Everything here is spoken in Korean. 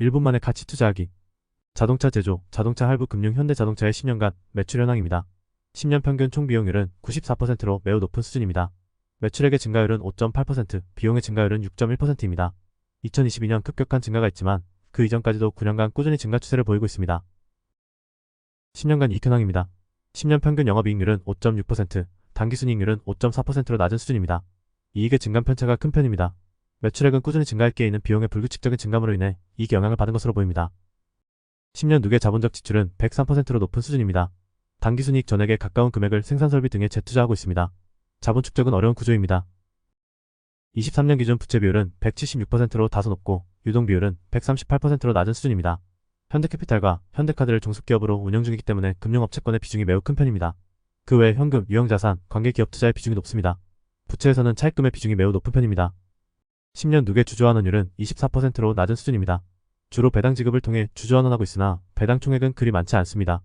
1분 만에 가치 투자하기. 자동차 제조, 자동차 할부 금융 현대자동차의 10년간 매출 현황입니다. 10년 평균 총 비용률은 94%로 매우 높은 수준입니다. 매출액의 증가율은 5.8%, 비용의 증가율은 6.1%입니다. 2022년 급격한 증가가 있지만 그 이전까지도 9년간 꾸준히 증가 추세를 보이고 있습니다. 10년간 이익 현황입니다. 10년 평균 영업이익률은 5.6%, 단기순이익률은 5.4%로 낮은 수준입니다. 이익의 증감 편차가 큰 편입니다. 매출액은 꾸준히 증가할 게 있는 비용의 불규칙적인 증감으로 인해 이익에 영향을 받은 것으로 보입니다. 10년 누계 자본적 지출은 103%로 높은 수준입니다. 단기순이익 전액에 가까운 금액을 생산설비 등에 재투자하고 있습니다. 자본 축적은 어려운 구조입니다. 23년 기준 부채 비율은 176%로 다소 높고 유동 비율은 138%로 낮은 수준입니다. 현대캐피탈과 현대카드를 종속기업으로 운영 중이기 때문에 금융업체권의 비중이 매우 큰 편입니다. 그 외 현금, 유형자산, 관계기업 투자의 비중이 높습니다. 부채에서는 차입금의 비중이 매우 높은 편입니다. 10년 누계 주주환원율은 24%로 낮은 수준입니다. 주로 배당 지급을 통해 주주환원하고 있으나 배당 총액은 그리 많지 않습니다.